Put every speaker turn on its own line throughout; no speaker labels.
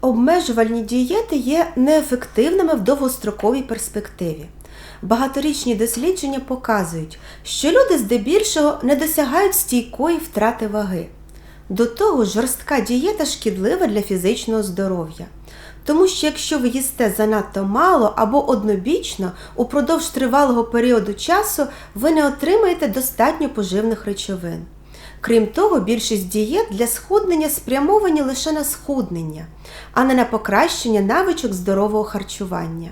Обмежувальні дієти є неефективними в довгостроковій перспективі. Багаторічні дослідження показують, що люди здебільшого не досягають стійкої втрати ваги. До того жорстка дієта шкідлива для фізичного здоров'я. Тому що якщо ви їсте занадто мало або однобічно, упродовж тривалого періоду часу ви не отримаєте достатньо поживних речовин. Крім того, більшість дієт для схуднення спрямовані лише на схуднення, а не на покращення навичок здорового харчування.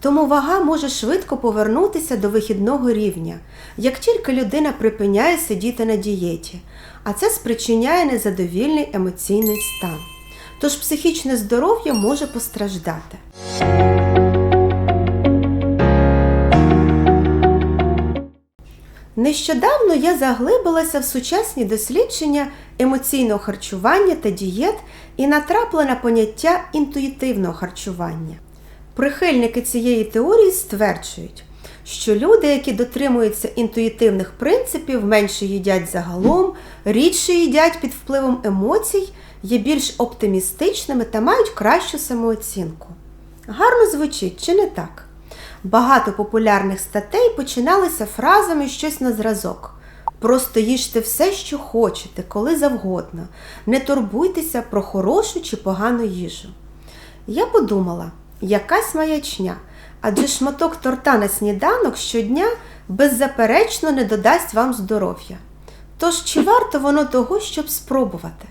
Тому вага може швидко повернутися до вихідного рівня, як тільки людина припиняє сидіти на дієті, а це спричиняє незадовільний емоційний стан. Тож психічне здоров'я може постраждати. Нещодавно я заглибилася в сучасні дослідження емоційного харчування та дієт і натрапила на поняття інтуїтивного харчування. Прихильники цієї теорії стверджують, що люди, які дотримуються інтуїтивних принципів, менше їдять загалом, рідше їдять під впливом емоцій, є більш оптимістичними та мають кращу самооцінку. Гарно звучить, чи не так? Багато популярних статей починалися фразами щось на зразок. Просто їжте все, що хочете, коли завгодно. Не турбуйтеся про хорошу чи погану їжу. Я подумала, якась маячня, адже шматок торта на сніданок щодня беззаперечно не додасть вам здоров'я. Тож чи варто воно того, щоб спробувати?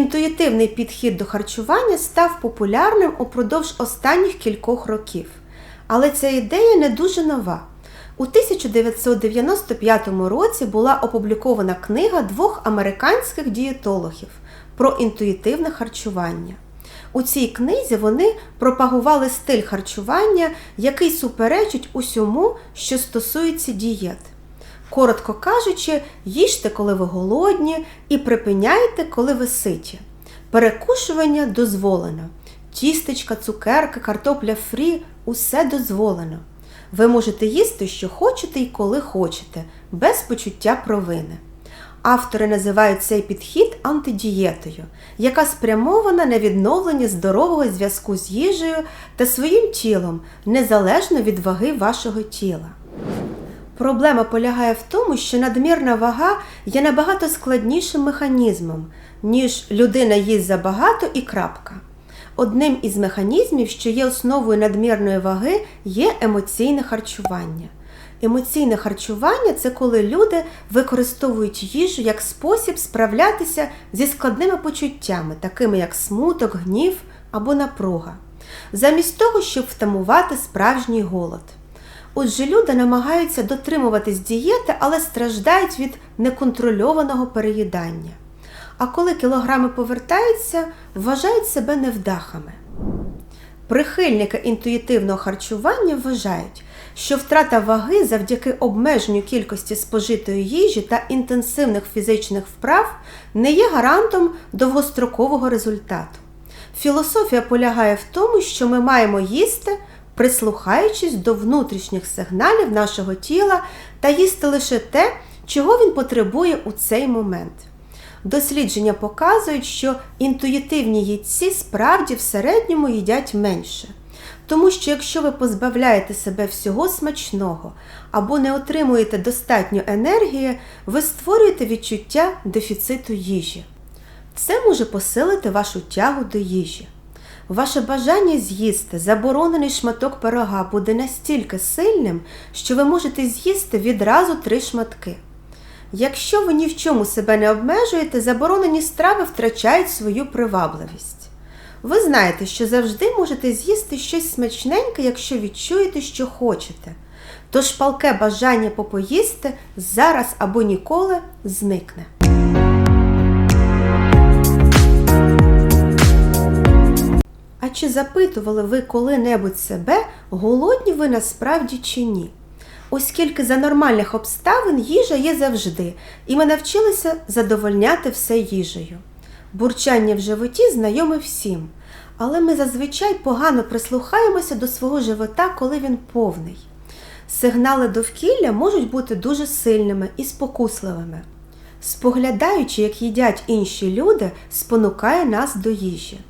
Інтуїтивний підхід до харчування став популярним упродовж останніх кількох років. Але ця ідея не дуже нова. У 1995 році була опублікована книга двох американських дієтологів про інтуїтивне харчування. У цій книзі вони пропагували стиль харчування, який суперечить усьому, що стосується дієт. Коротко кажучи, їжте, коли ви голодні, і припиняйте, коли ви ситі. Перекушування дозволено. Тістечка, цукерки, картопля фрі усе дозволено. Ви можете їсти, що хочете і коли хочете, без почуття провини. Автори називають цей підхід антидієтою, яка спрямована на відновлення здорового зв'язку з їжею та своїм тілом, незалежно від ваги вашого тіла. Проблема полягає в тому, що надмірна вага є набагато складнішим механізмом, ніж людина їсть забагато і крапка. Одним із механізмів, що є основою надмірної ваги, є емоційне харчування. Емоційне харчування це коли люди використовують їжу як спосіб справлятися зі складними почуттями, такими як смуток, гнів або напруга, замість того, щоб втамувати справжній голод. Отже, люди намагаються дотримуватись дієти, але страждають від неконтрольованого переїдання. А коли кілограми повертаються, вважають себе невдахами. Прихильники інтуїтивного харчування вважають, що втрата ваги завдяки обмеженню кількості спожитої їжі та інтенсивних фізичних вправ не є гарантом довгострокового результату. Філософія полягає в тому, що ми маємо їсти, прислухаючись до внутрішніх сигналів нашого тіла та їсти лише те, чого він потребує у цей момент. Дослідження показують, що інтуїтивні їдці справді в середньому їдять менше. Тому що якщо ви позбавляєте себе всього смачного або не отримуєте достатньо енергії, ви створюєте відчуття дефіциту їжі. Це може посилити вашу тягу до їжі. Ваше бажання з'їсти заборонений шматок пирога буде настільки сильним, що ви можете з'їсти відразу три шматки. Якщо ви ні в чому себе не обмежуєте, заборонені страви втрачають свою привабливість. Ви знаєте, що завжди можете з'їсти щось смачненьке, якщо відчуєте, що хочете. Тож палке бажання попоїсти зараз або ніколи зникне. А чи запитували ви коли-небудь себе, голодні ви насправді чи ні? Оскільки за нормальних обставин їжа є завжди, і ми навчилися задовольняти все їжею. Бурчання в животі знайоме всім, але ми зазвичай погано прислухаємося до свого живота, коли він повний. Сигнали довкілля можуть бути дуже сильними і спокусливими. споглядаючи, як їдять інші люди, спонукає нас до їжі.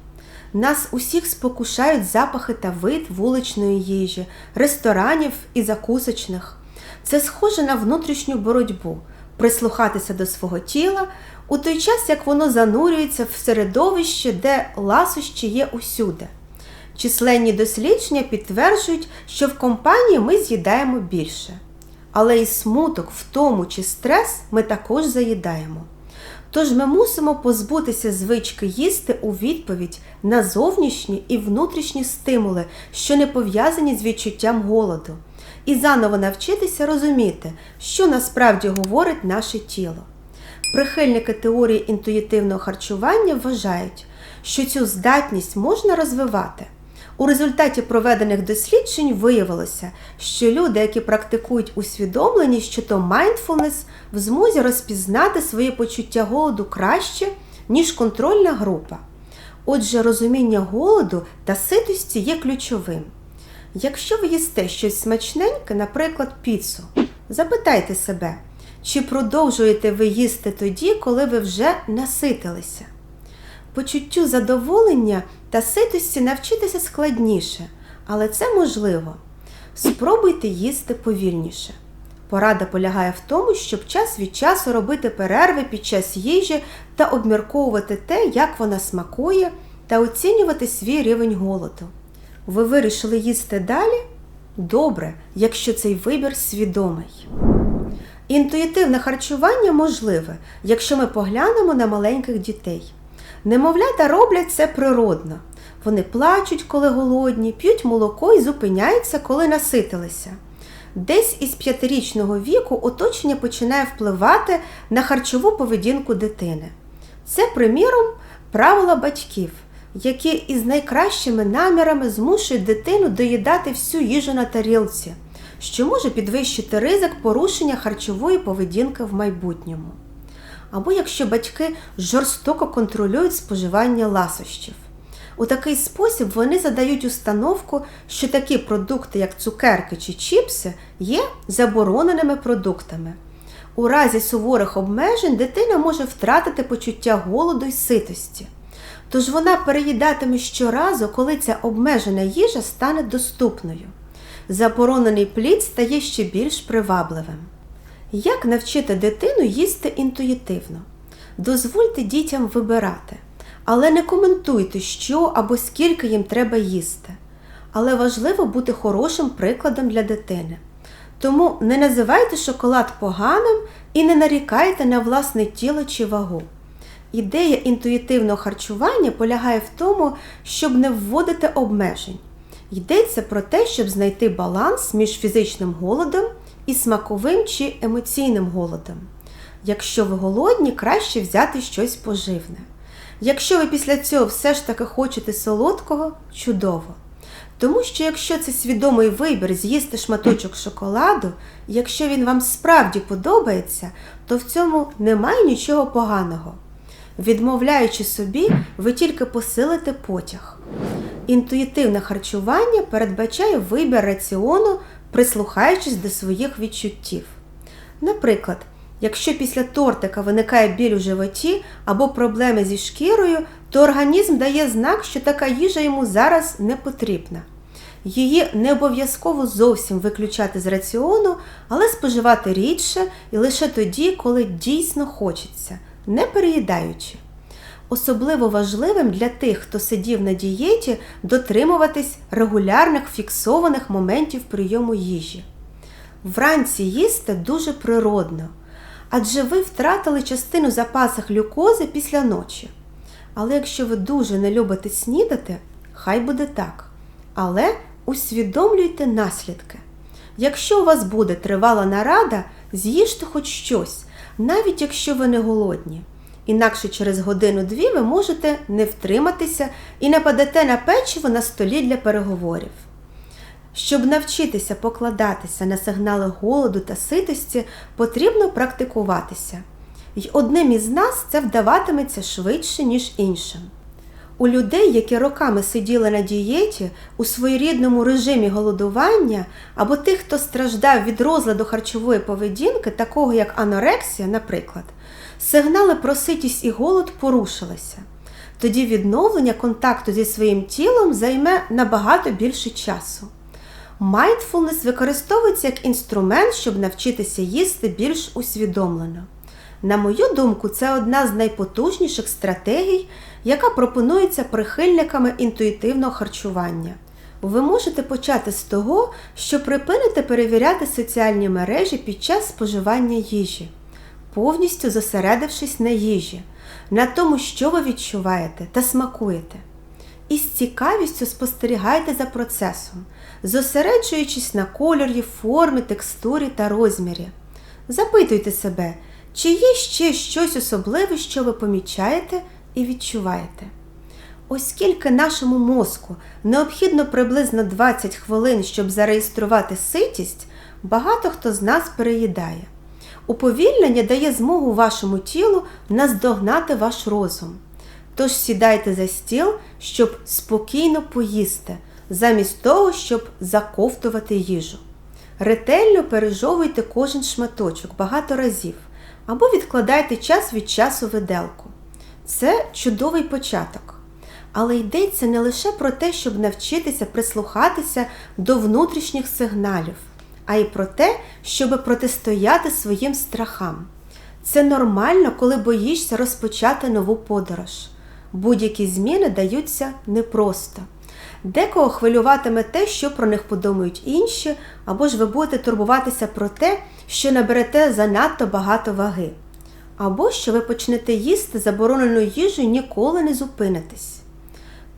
Нас усіх спокушають запахи та вид вуличної їжі, ресторанів і закусочних. Це схоже на внутрішню боротьбу, прислухатися до свого тіла у той час, як воно занурюється в середовище, де ласощі є усюди. Численні дослідження підтверджують, що в компанії ми з'їдаємо більше. Але і смуток, втому чи стрес ми також заїдаємо. Тож ми мусимо позбутися звички їсти у відповідь на зовнішні і внутрішні стимули, що не пов'язані з відчуттям голоду, і заново навчитися розуміти, що насправді говорить наше тіло. Прихильники теорії інтуїтивного харчування вважають, що цю здатність можна розвивати. У результаті проведених досліджень виявилося, що люди, які практикують усвідомленість, що то mindfulness, в змозі розпізнати своє почуття голоду краще, ніж контрольна група. Отже, розуміння голоду та ситості є ключовим. Якщо ви їсте щось смачненьке, наприклад, піцу, запитайте себе, чи продовжуєте ви їсти тоді, коли ви вже наситилися. Почуттю задоволення та ситості навчитися складніше, але це можливо. Спробуйте їсти повільніше. Порада полягає в тому, щоб час від часу робити перерви під час їжі та обмірковувати те, як вона смакує, та оцінювати свій рівень голоду. Ви вирішили їсти далі? Добре, якщо цей вибір свідомий. Інтуїтивне харчування можливе, якщо ми поглянемо на маленьких дітей. Немовлята роблять це природно. Вони плачуть, коли голодні, п'ють молоко і зупиняються, коли наситилися. Десь із п'ятирічного віку оточення починає впливати на харчову поведінку дитини. Це, приміром, правила батьків, які із найкращими намірами змушують дитину доїдати всю їжу на тарілці, що може підвищити ризик порушення харчової поведінки в майбутньому або якщо батьки жорстоко контролюють споживання ласощів. У такий спосіб вони задають установку, що такі продукти, як цукерки чи чіпси, є забороненими продуктами. У разі суворих обмежень дитина може втратити почуття голоду й ситості. Тож вона переїдатиме щоразу, коли ця обмежена їжа стане доступною. Заборонений плід стає ще більш привабливим. Як навчити дитину їсти інтуїтивно? Дозвольте дітям вибирати, але не коментуйте, що або скільки їм треба їсти. Але важливо бути хорошим прикладом для дитини. Тому не називайте шоколад поганим і не нарікайте на власне тіло чи вагу. Ідея інтуїтивного харчування полягає в тому, щоб не вводити обмежень. Йдеться про те, щоб знайти баланс між фізичним голодом і смаковим чи емоційним голодом. Якщо ви голодні, краще взяти щось поживне. Якщо ви після цього все ж таки хочете солодкого, чудово. Тому що якщо це свідомий вибір з'їсти шматочок шоколаду, якщо він вам справді подобається, то в цьому немає нічого поганого. Відмовляючи собі, ви тільки посилите потяг. Інтуїтивне харчування передбачає вибір раціону прислухаючись до своїх відчуттів. Наприклад, якщо після тортика виникає біль у животі або проблеми зі шкірою, то організм дає знак, що така їжа йому зараз не потрібна. Її не обов'язково зовсім виключати з раціону, але споживати рідше і лише тоді, коли дійсно хочеться, не переїдаючи. Особливо важливим для тих, хто сидів на дієті, дотримуватись регулярних фіксованих моментів прийому їжі. Вранці їсти дуже природно, адже ви втратили частину запасу глюкози після ночі. Але якщо ви дуже не любите снідати, хай буде так. Але усвідомлюйте наслідки. Якщо у вас буде тривала нарада, з'їжте хоч щось, навіть якщо ви не голодні. Інакше через годину-дві ви можете не втриматися і нападете на печиво на столі для переговорів. Щоб навчитися покладатися на сигнали голоду та ситості, потрібно практикуватися. І одним із нас це вдаватиметься швидше, ніж іншим. У людей, які роками сиділи на дієті у своєрідному режимі голодування, або тих, хто страждав від розладу харчової поведінки, такого як анорексія, наприклад, сигнали про ситість і голод порушилися. Тоді відновлення контакту зі своїм тілом займе набагато більше часу. Mindfulness використовується як інструмент, щоб навчитися їсти більш усвідомлено. На мою думку, це одна з найпотужніших стратегій, яка пропонується прихильниками інтуїтивного харчування. Ви можете почати з того, що припините перевіряти соціальні мережі під час споживання їжі, повністю зосередившись на їжі, на тому, що ви відчуваєте та смакуєте. І з цікавістю спостерігайте за процесом, зосереджуючись на кольорі, формі, текстурі та розмірі. Запитуйте себе, чи є ще щось особливе, що ви помічаєте і відчуваєте. Оскільки нашому мозку необхідно приблизно 20 хвилин, щоб зареєструвати ситість, багато хто з нас переїдає. Уповільнення дає змогу вашому тілу наздогнати ваш розум. Тож сідайте за стіл, щоб спокійно поїсти, замість того, щоб заковтувати їжу. Ретельно пережовуйте кожен шматочок багато разів або відкладайте час від часу виделку. Це чудовий початок. Але йдеться не лише про те, щоб навчитися прислухатися до внутрішніх сигналів, а й про те, щоб протистояти своїм страхам. Це нормально, коли боїшся розпочати нову подорож. Будь-які зміни даються непросто. Декого хвилюватиме те, що про них подумають інші, або ж ви будете турбуватися про те, що наберете занадто багато ваги, або що ви почнете їсти заборонену їжу і ніколи не зупинитесь.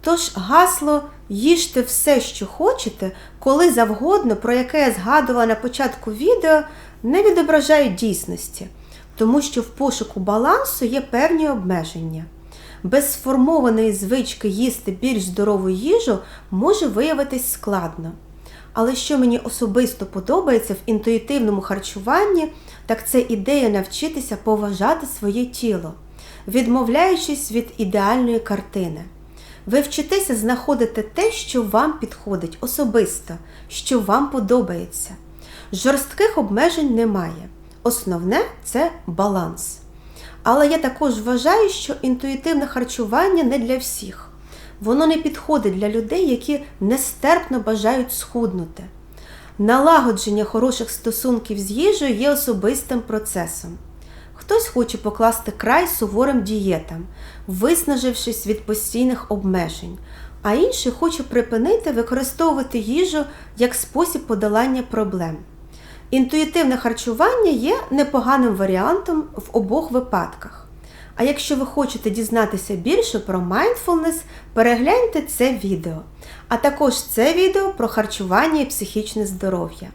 Тож гасло їжте все, що хочете, коли завгодно, про яке я згадувала на початку відео, не відображають дійсності, тому що в пошуку балансу є певні обмеження. Без сформованої звички їсти більш здорову їжу може виявитись складно. Але що мені особисто подобається в інтуїтивному харчуванні, так це ідея навчитися поважати своє тіло, відмовляючись від ідеальної картини. Ви вчитеся знаходити те, що вам підходить особисто, що вам подобається. Жорстких обмежень немає. Основне це баланс. Але я також вважаю, що інтуїтивне харчування не для всіх. Воно не підходить для людей, які нестерпно бажають схуднути. Налагодження хороших стосунків з їжею є особистим процесом. Хтось хоче покласти край суворим дієтам, виснажившись від постійних обмежень, а інший хоче припинити використовувати їжу як спосіб подолання проблем. Інтуїтивне харчування є непоганим варіантом в обох випадках. А якщо ви хочете дізнатися більше про mindfulness, перегляньте це відео. А також це відео про харчування і психічне здоров'я.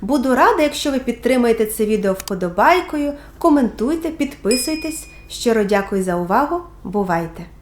Буду рада, якщо ви підтримаєте це відео вподобайкою, коментуйте, підписуйтесь. Щиро дякую за увагу. Бувайте!